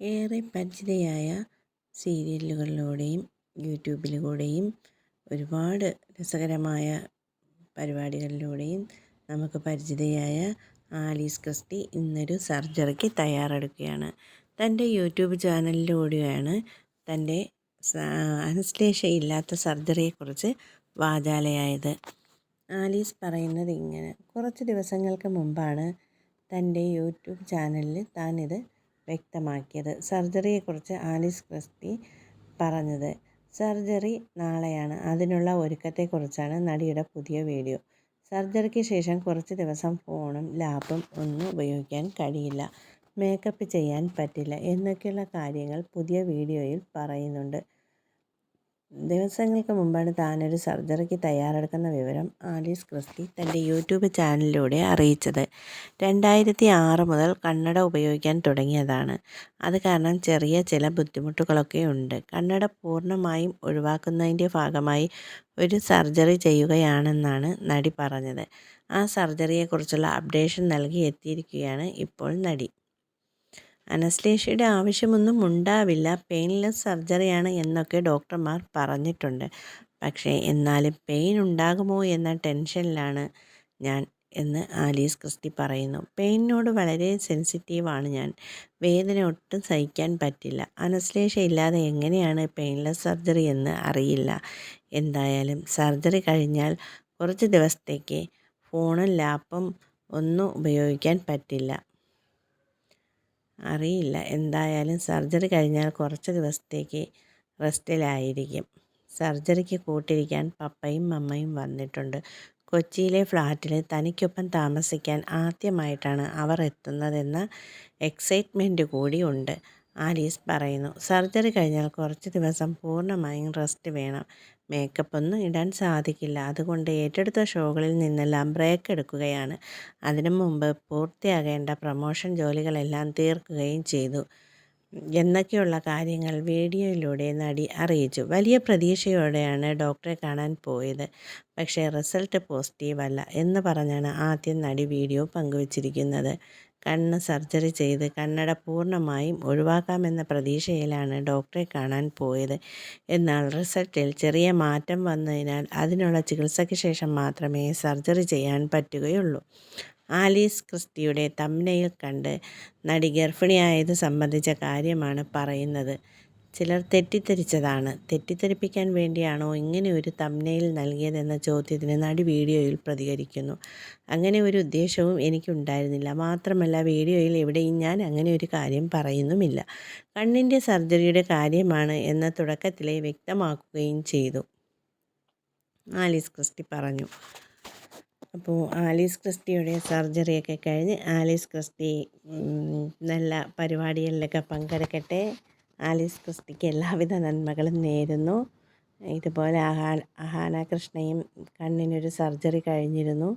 ഏറെ പരിചിതയായ സീരിയലുകളിലൂടെയും യൂട്യൂബിലൂടെയും ഒരുപാട് രസകരമായ പരിപാടികളിലൂടെയും നമുക്ക് പരിചിതയായ ആലീസ് ക്രിസ്റ്റി ഇന്നൊരു സർജറിക്ക് തയ്യാറെടുക്കുകയാണ്. തന്റെ യൂട്യൂബ് ചാനലിലൂടെയാണ് തന്റെ അനസ്ലേഷ ഇല്ലാത്ത സർജറിയെക്കുറിച്ച് വാചാലയായത്. ആലീസ് പറയുന്നത് ഇങ്ങനെ കുറച്ച് ദിവസങ്ങൾക്ക് മുമ്പാണ് തന്റെ യൂട്യൂബ് ചാനലിൽ താനിത് വ്യക്തമാക്കിയത്. സർജറിയെക്കുറിച്ച് ആലിസ് ക്രിസ്റ്റി പറഞ്ഞത് സർജറി നാളെയാണ്. അതിനുള്ള ഒരുക്കത്തെക്കുറിച്ചാണ് നടിയുടെ പുതിയ വീഡിയോ. സർജറിക്ക് ശേഷം കുറച്ച് ദിവസം ഫോണും ലാപ്പും ഒന്നും ഉപയോഗിക്കാൻ കഴിയില്ല. മേക്കപ്പ് ചെയ്യാൻ പറ്റില്ല എന്നൊക്കെയുള്ള കാര്യങ്ങൾ പുതിയ വീഡിയോയിൽ പറയുന്നുണ്ട്. ദിവസങ്ങൾക്ക് മുമ്പാണ് താനൊരു സർജറിക്ക് തയ്യാറെടുക്കുന്ന വിവരം ആലീസ് ക്രിസ്റ്റി തന്റെ യൂട്യൂബ് ചാനലിലൂടെ അറിയിച്ചത്. രണ്ടായിരത്തി ആറ് മുതൽ കണ്ണട ഉപയോഗിക്കാൻ തുടങ്ങിയതാണ്. അത് കാരണം ചെറിയ ചില ബുദ്ധിമുട്ടുകളൊക്കെ ഉണ്ട് കണ്ണട പൂർണമായും ഒഴിവാക്കുന്നതിന്റെ ഭാഗമായി ഒരു സർജറി ചെയ്യുകയാണെന്നാണ് നടി പറഞ്ഞത്. ആ സർജറിയെക്കുറിച്ചുള്ള അപ്ഡേഷൻ നൽകി എത്തിയിരിക്കുകയാണ് ഇപ്പോൾ നടി. അനസ്ലേഷ്യയുടെ ആവശ്യമൊന്നും ഉണ്ടാവില്ല. പെയിൻലെസ് സർജറിയാണ് എന്നൊക്കെ ഡോക്ടർമാർ പറഞ്ഞിട്ടുണ്ട്. പക്ഷേ എന്നാലും പെയിൻ ഉണ്ടാകുമോ എന്ന ടെൻഷനിലാണ് ഞാൻ എന്ന് ആലീസ് ക്രിസ്റ്റി പറയുന്നു. പെയിനോട് വളരെ സെൻസിറ്റീവാണ് ഞാൻ. വേദന ഒട്ടും സഹിക്കാൻ പറ്റില്ല. അനസ്ലേഷ ഇല്ലാതെ എങ്ങനെയാണ് പെയിൻലെസ് സർജറി എന്ന് അറിയില്ല. എന്തായാലും സർജറി കഴിഞ്ഞാൽ കുറച്ച് ദിവസത്തേക്ക് ഫോണും ലാപ്പും ഒന്നും ഉപയോഗിക്കാൻ പറ്റില്ല. അറിയില്ല. എന്തായാലും സർജറി കഴിഞ്ഞാൽ കുറച്ച് ദിവസത്തേക്ക് റെസ്റ്റിലായിരിക്കും. സർജറിക്ക് കൂട്ടിരിക്കാൻ പപ്പയും മമ്മയും വന്നിട്ടുണ്ട്. കൊച്ചിയിലെ ഫ്ലാറ്റിൽ തനിക്കൊപ്പം താമസിക്കാൻ ആദ്യമായിട്ടാണ് അവർ എത്തുന്നതെന്ന എക്സൈറ്റ്മെന്റ് കൂടി ഉണ്ട്. ആലീസ് പറയുന്നു സർജറി കഴിഞ്ഞാൽ കുറച്ച് ദിവസം പൂർണമായും റെസ്റ്റ് വേണം. മേക്കപ്പ് ഒന്നും ഇടാൻ സാധിക്കില്ല. അതുകൊണ്ട് ഏറ്റെടുത്ത ഷോകളിൽ നിന്നെല്ലാം ബ്രേക്ക് എടുക്കുകയാണ്. അതിനു മുമ്പ് പൂർത്തിയാകേണ്ട പ്രമോഷൻ ജോലികളെല്ലാം തീർക്കുകയും ചെയ്തു. എന്നൊക്കെയുള്ള കാര്യങ്ങൾ വീഡിയോയിലൂടെ നടി അറിയിച്ചു. വലിയ പ്രതീക്ഷയോടെയാണ് ഡോക്ടറെ കാണാൻ പോയത്. പക്ഷേ റിസൾട്ട് പോസിറ്റീവ് അല്ല എന്ന് പറഞ്ഞാണ് ആദ്യം നടി വീഡിയോ പങ്കുവച്ചിരിക്കുന്നത്. കണ്ണ് സർജറി ചെയ്ത് കണ്ണട പൂർണമായും ഒഴിവാക്കാമെന്ന പ്രതീക്ഷയിലാണ് ഡോക്ടറെ കാണാൻ പോയത്. എന്നാൽ റിസൾട്ടിൽ ചെറിയ മാറ്റം വന്നതിനാൽ അതിനുള്ള ചികിത്സയ്ക്ക് ശേഷം മാത്രമേ സർജറി ചെയ്യാൻ പറ്റുകയുള്ളൂ. ആലീസ് ക്രിസ്റ്റിയുടെ തമ്മനയിൽ കണ്ട് നടി ഗർഭിണിയായത് സംബന്ധിച്ച കാര്യമാണ് പറയുന്നത്. ചിലർ തെറ്റിദ്ധരിച്ചതാണ്. തെറ്റിദ്ധരിപ്പിക്കാൻ വേണ്ടിയാണോ ഇങ്ങനെ ഒരു തമ്നയിൽ നൽകിയതെന്ന ചോദ്യത്തിന് നടി വീഡിയോയിൽ പ്രതികരിക്കുന്നു. അങ്ങനെ ഒരു ഉദ്ദേശവും എനിക്കുണ്ടായിരുന്നില്ല. മാത്രമല്ല വീഡിയോയിൽ എവിടെയും ഞാൻ അങ്ങനെ ഒരു കാര്യം പറയുന്നുമില്ല. കണ്ണിന്റെ സർജറിയുടെ കാര്യമാണ് എന്ന തുടക്കത്തിലെ വ്യക്തമാക്കുകയും ചെയ്തു. ആലീസ് ക്രിസ്റ്റി പറഞ്ഞു. അപ്പോൾ ആലീസ് ക്രിസ്റ്റിയുടെ സർജറിയൊക്കെ കഴിഞ്ഞ് ആലീസ് ക്രിസ്റ്റി നല്ല പരിപാടികളിലൊക്കെ പങ്കെടുക്കട്ടെ ആലീസ് ക്രിസ്റ്റിക്ക് എല്ലാവിധ നന്മകളും നേരുന്നു. ഇതുപോലെ അഹാ അഹാന കൃഷ്ണയും കണ്ണിനൊരു സർജറി കഴിഞ്ഞിരുന്നു.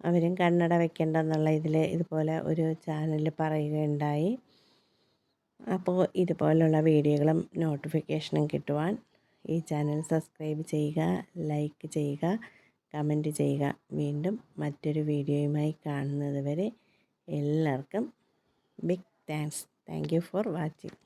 അവരും കണ്ണട വെക്കേണ്ടെന്നുള്ള ഇതിൽ ഇതുപോലെ ഒരു ചാനലിൽ പറയുകയുണ്ടായി. അപ്പോൾ ഇതുപോലുള്ള വീഡിയോകളും നോട്ടിഫിക്കേഷനും കിട്ടുവാൻ ഈ ചാനൽ സബ്സ്ക്രൈബ് ചെയ്യുക ലൈക്ക് ചെയ്യുക കമന്റ് ചെയ്യുക. വീണ്ടും മറ്റൊരു വീഡിയോയുമായി കാണുന്നത് വരെ എല്ലാവർക്കും big thanks. Thank you for watching.